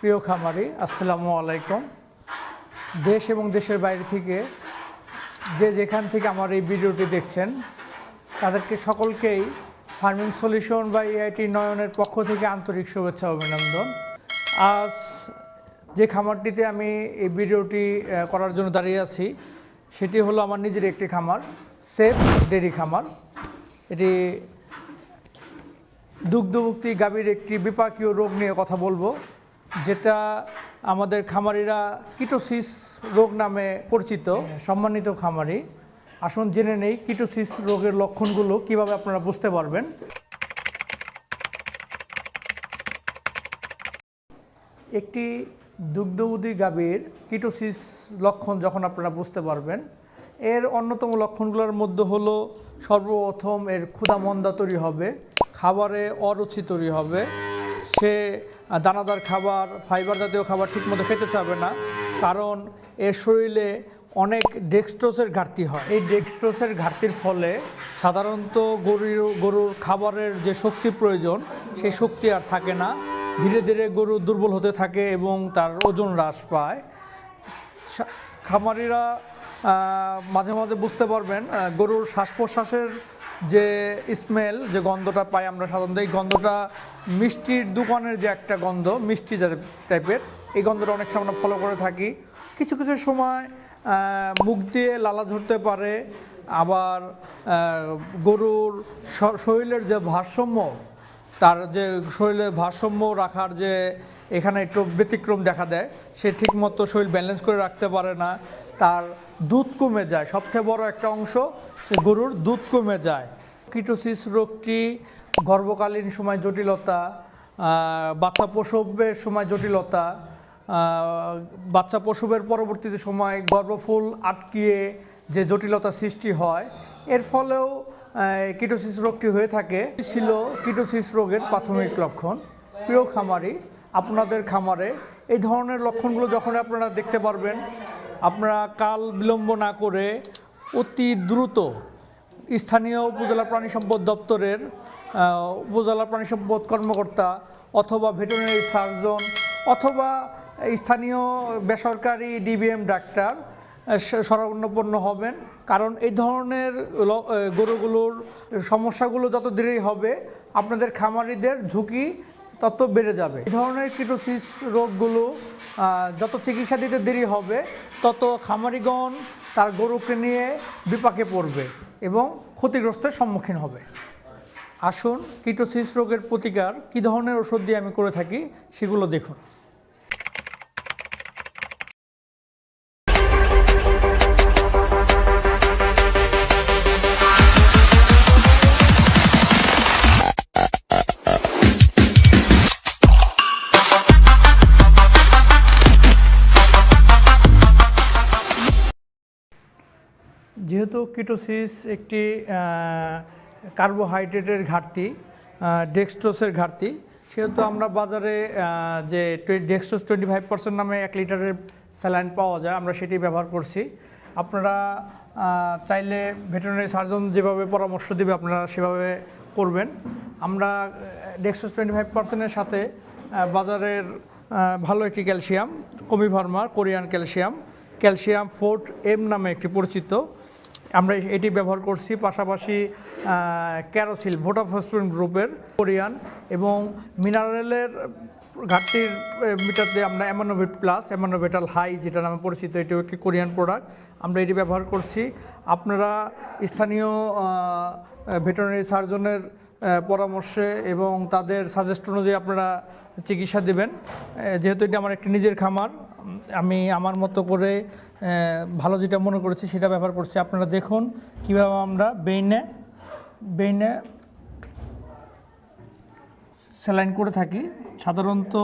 প্রিয় খামারি, আসসালামু আলাইকুম। দেশ এবং দেশের বাইরে থেকে যে যেখান থেকে আমার এই ভিডিওটি দেখছেন, তাদেরকে সকলকেই ফার্মিং সলিউশন বা এআইটি নয়নের পক্ষ থেকে আন্তরিক শুভেচ্ছা অভিনন্দন। আজ যে খামারটিতে আমি এই ভিডিওটি করার জন্য দাঁড়িয়ে আছি, সেটি হলো আমার নিজের একটি খামার, সেফ ডেরি খামার। এটি দুগ্ধমুক্তি গাভীর একটি বিপাকীয় রোগ নিয়ে কথা বলব। যেটা আমাদের খামারিরা কিটোসিস রোগ নামে পরিচিত, সম্মানিত খামারি। আসুন জেনে নেই কিটোসিস রোগের লক্ষণগুলো কীভাবে আপনারা বুঝতে পারবেন। একটি দুগ্ধবতী গাভীর কিটোসিস লক্ষণ যখন আপনারা বুঝতে পারবেন, এর অন্যতম লক্ষণগুলোর মধ্যে হলো সর্বপ্রথম এর ক্ষুধামন্দা তৈরি হবে, খাবারে অরুচি তৈরি হবে সে দানাদার খাবার ফাইবার জাতীয় খাবার ঠিকমতো খেতে চাবে না। কারণ এর শরীরে অনেক ডেক্সট্রোসের ঘাটতি হয়। এই ডেক্সট্রোসের ঘাটতির ফলে সাধারণত গরুর গরুর খাবারের যে শক্তি প্রয়োজন, সেই শক্তি আর থাকে না। ধীরে ধীরে গরু দুর্বল হতে থাকে এবং তার ওজন হ্রাস পায়। খামারিরা মাঝে মাঝে বুঝতে পারবেন গরুর শ্বাস প্রশ্বাসের যে স্মেল যে গন্ধটা পাই আমরা সাধারণত, এই গন্ধটা মিষ্টির দোকানের যে একটা গন্ধ, মিষ্টি টাইপের এই গন্ধটা অনেক সময় আমরা ফলো করে থাকি। কিছু কিছু সময় মুখ দিয়ে লালা ঝরতে পারে, আবার গরুর শরীরের যে ভারসাম্য, তার যে শরীরের ভারসাম্য রাখার যে এখানে একটু ব্যতিক্রম দেখা দেয়, সে ঠিকমতো শরীর ব্যালেন্স করে রাখতে পারে না। তার দুধ কমে যায়। সবথেকে বড় একটা অংশ গরুর দুধ কমে যায়। কিটোসিস রোগটি গর্ভকালীন সময় জটিলতা বাচ্চা প্রসবের সময় জটিলতা বাচ্চা প্রসবের পরবর্তীতে সময় গর্ভফুল আটকিয়ে যে জটিলতা সৃষ্টি হয়, এর ফলেও কিটোসিস রোগটি হয়ে থাকে। ছিল কিটোসিস রোগের প্রাথমিক লক্ষণ। প্রিয় খামারি, আপনাদের খামারে এই ধরনের লক্ষণগুলো যখন আপনারা দেখতে পারবেন, আপনারা কাল বিলম্ব না করে অতি দ্রুত স্থানীয় উপজেলা প্রাণী সম্পদ দপ্তরের উপজেলা প্রাণী সম্পদ কর্মকর্তা অথবা ভেটেরিনারি সার্জন অথবা স্থানীয় বেসরকারি ডিবিএম ডাক্তার স- শরণাপন্ন হবেন। কারণ এই ধরনের গরুগুলোর সমস্যাগুলো যত দেরি হবে, আপনাদের খামারিদের ঝুঁকি তত বেড়ে যাবে। এই ধরনের কিটোসিস রোগগুলো যত চিকিৎসা দিতে দেরি হবে, তত খামারিগণ তার গরুকে নিয়ে বিপাকে পড়বে এবং ক্ষতিগ্রস্তের সম্মুখীন হবে। আসুন, কিটোসিস রোগের প্রতিকার কী ধরনের ওষুধ দিয়ে আমি করে থাকি সেগুলো দেখুন। যেহেতু কিটোসিস একটি কার্বোহাইড্রেটের ঘাটতি ডেক্সট্রোসের ঘাটতি, সেহেতু আমরা বাজারে যে ডেক্সট্রোস টোয়েন্টি ফাইভ পার্সেন্ট নামে এক লিটারের স্যালাইন পাওয়া যায়, আমরা সেটি ব্যবহার করছি। আপনারা চাইলে ভেটেরিনারি সার্জন যেভাবে পরামর্শ দেবে, আপনারা সেভাবে করবেন। আমরা ডেক্সট্রোস টোয়েন্টি ফাইভ পার্সেন্টের সাথে বাজারের ভালো একটি ক্যালসিয়াম কমি ফার্মার কোরিয়ান ক্যালসিয়াম ক্যালসিয়াম ফোর্ট এম নামে একটি পরিচিত আমরা এটি ব্যবহার করছি পাশাপাশি ক্যারোসিল ভোটাফসফিন গ্রুপের কোরিয়ান এবং মিনারেলের ঘাটতির মিটারতে আমরা অ্যামানোভেট প্লাস, অ্যামানোভেটাল হাই যেটা নামে পরিচিত, এটিও একটি কোরিয়ান প্রোডাক্ট। আমরা এটি ব্যবহার করছি। আপনারা স্থানীয় ভেটেরিনারি সার্জনের পরামর্শে এবং তাদের সাজেস্ট অনুযায়ী আপনারা চিকিৎসা দেবেন। যেহেতু এটি আমার একটি নিজের খামার আমি আমার মতো করে ভালো যেটা মনে করেছি সেটা ব্যবহার করছি। আপনারা দেখুন কীভাবে আমরা বেইনে বেইনে স্যালাইন করে থাকি। সাধারণত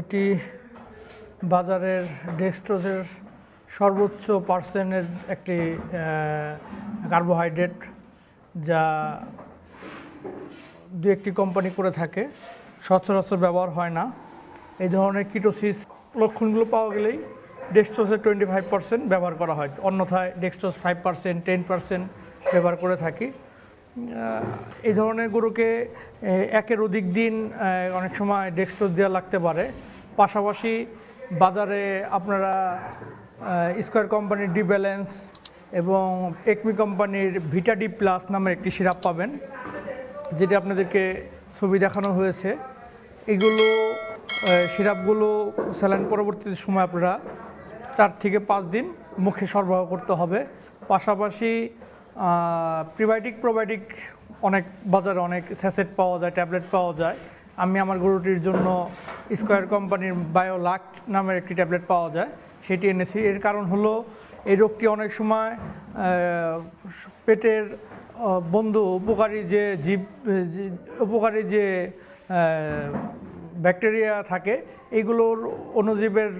এটি বাজারের ডেক্সট্রোজের সর্বোচ্চ পার্সেন্টের একটি কার্বোহাইড্রেট যা দু একটি কোম্পানি করে থাকে। সচরাচর ব্যবহার হয় না। এই ধরনের কিটোসিস লক্ষণগুলো পাওয়া গেলেই ডেক্সট্রোসের টোয়েন্টি ফাইভ পার্সেন্ট ব্যবহার করা হয়। অন্যথায় dextrose five percent, ten percent ব্যবহার করে থাকি। এই ধরনের গরুকে একের অধিক দিন অনেক সময় ডেক্সট্রোস দেওয়া লাগতে পারে। পাশাপাশি বাজারে আপনারা স্কোয়ার কোম্পানির ডি ব্যালেন্স এবং একমি কোম্পানির ভিটা ডি প্লাস নামের একটি সিরাপ পাবেন, যেটি আপনাদেরকে ছবি দেখানো হয়েছে। এগুলো সিরাপগুলো স্যালাইন পরবর্তী সময় আপনারা চার থেকে পাঁচ দিন মুখে সরবরাহ করতে হবে। পাশাপাশি প্রিবায়োটিক প্রোবায়োটিক অনেক বাজারে অনেক স্যাসেট পাওয়া যায় ট্যাবলেট পাওয়া যায়। আমি আমার গরুটির জন্য স্কোয়ার কোম্পানির বায়োলাক নামের একটি ট্যাবলেট পাওয়া যায়, সেটি এনেছি। এর কারণ হলো, এই রোগটি অনেক সময় পেটের বন্ধু, উপকারী যে জীব উপকারী যে ব্যাকটেরিয়া থাকে, এগুলোর অণুজীবের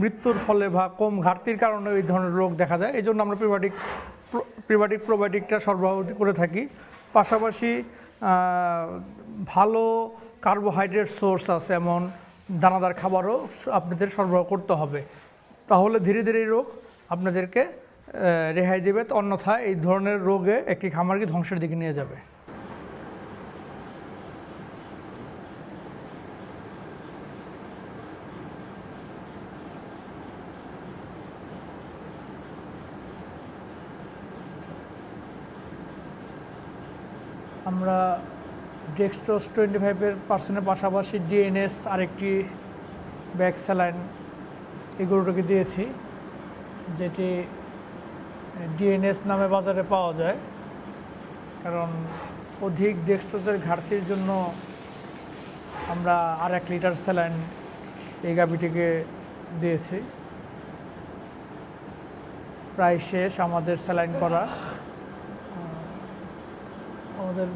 মৃত্যুর ফলে বা কম ঘাটতির কারণে এই ধরনের রোগ দেখা যায়। এই জন্য আমরা প্রিবায়োটিক প্রিবায়োটিক প্রোবায়োটিকটা সরবরাহ করে থাকি। পাশাপাশি ভালো কার্বোহাইড্রেট সোর্স আছে এমন দানাদার খাবারও আপনাদের সরবরাহ করতে হবে। তাহলে ধীরে ধীরে রোগ আপনাদেরকে রেহাই দেবে। অন্যথায় এই ধরনের রোগে একটি খামারকে ধ্বংসের দিকে নিয়ে যাবে। আমরা ডেক্সট্রোস টোয়েন্টি ফাইভের পার্সেন্টের পাশাপাশি ডিএনএস আরেকটি ব্যাক স্যালাইন এই গরুটাকে দিয়েছি, যেটি ডিএনএস নামে বাজারে পাওয়া যায়। কারণ অধিক ডেক্সট্রোসের ঘাটতির জন্য আমরা আর এক লিটার স্যালাইন এই গাভিটিকে দিয়েছি। প্রায় শেষ আমাদের স্যালাইন করা। আমাদের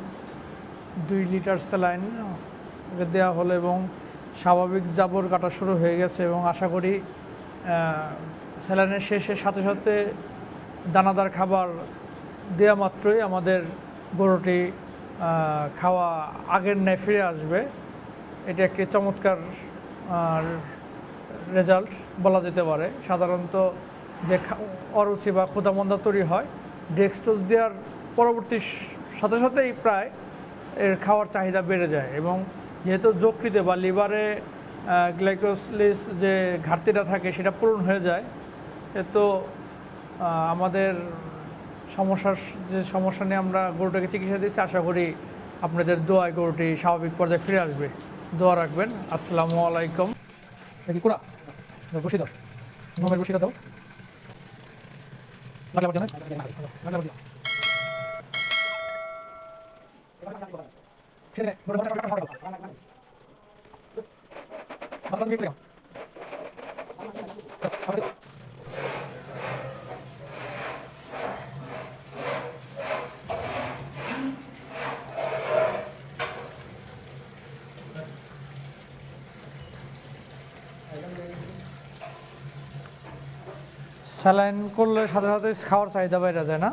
দুই লিটার স্যালাইন দেওয়া হলো এবং স্বাভাবিক জাবর কাটা শুরু হয়ে গেছে এবং আশা করি স্যালাইনের শেষে সাথে সাথে দানাদার খাবার দেওয়া মাত্রই আমাদের গরুটি খাওয়া আগের ন্যায় ফিরে আসবে। এটা একটি চমৎকার রেজাল্ট বলা যেতে পারে। সাধারণত যে অরুচি বা ক্ষুদামন্দা তৈরি হয়, ডেক্সটোজ দেওয়ার পরবর্তী সাথে সাথেই প্রায় এর খাওয়ার চাহিদা বেড়ে যায় এবং যেহেতু যকৃতে বা লিভারে গ্লাইকোসলিস যে ঘাটতিটা থাকে সেটা পূরণ হয়ে যায় তো আমাদের সমস্যার যে সমস্যা নিয়ে আমরা গরুটাকে চিকিৎসা দিচ্ছি, আশা করি আপনাদের দোয়ায় গরুটি স্বাভাবিক পর্যায়ে ফিরে আসবে। দোয়া রাখবেন। আসসালামু আলাইকুম। বসে দাও। বসে দিও। ছেড়ে দে, বড় বড় বড় বড় বড়। মাথা দিয়ে দিও। আবার দিও। স্যালাইন করলে সাথে সাথে খাওয়ার চাহিদা বাইরে যায় না?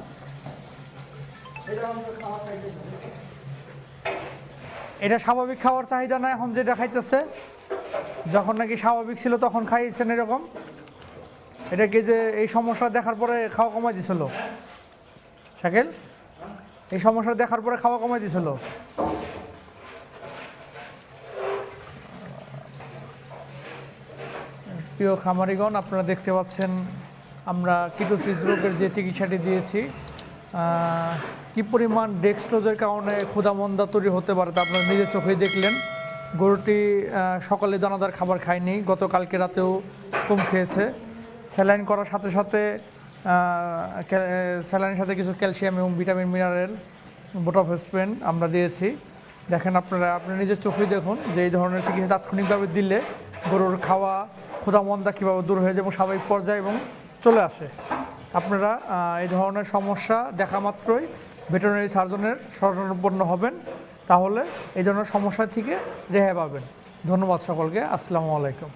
এটা স্বাভাবিক খাওয়ার চাহিদা না এখন যেটা খাইতেছে, যখন নাকি স্বাভাবিক ছিল তখন খাইয়েছেন এরকম। এটা কি যে এই সমস্যা দেখার পরে খাওয়া কমাই দিছিল? শাকিল, এই সমস্যা দেখার পরে খাওয়া কমাই দিছিল? প্রিয় খামারিগণ, আপনারা দেখতে পাচ্ছেন আমরা কিটোসিস রোগের যে চিকিৎসাটি দিয়েছি কি পরিমাণ ডেক্সট্রোজের কারণে ক্ষুধামন্দা তৈরি হতে পারে তা আপনারা নিজের চোখেই দেখলেন। গরুটি সকালে দানাদার খাবার খায়নি, গতকালকে রাতেও কম খেয়েছে। স্যালাইন করার সাথে সাথে স্যালাইনের সাথে কিছু ক্যালসিয়াম এবং ভিটামিন মিনারেল বোটাফেসপেন আমরা দিয়েছি। দেখেন আপনারা আপনারা নিজের চোখেই দেখুন যে এই ধরনের চিকিৎসা তাৎক্ষণিকভাবে দিলে গরুর খাওয়া, ক্ষুধামন্দা কীভাবে দূর হয়ে যায় এবং স্বাভাবিক পর্যায়ে এবং চলে আসে। আপনারা এই ধরনের সমস্যা দেখা মাত্রই ভেটেরিনারি সার্জনের শরণাপন্ন হবেন, তাহলে এই ধরনের সমস্যা থেকে রেহাই পাবেন। ধন্যবাদ সকলকে, আসসালামু আলাইকুম।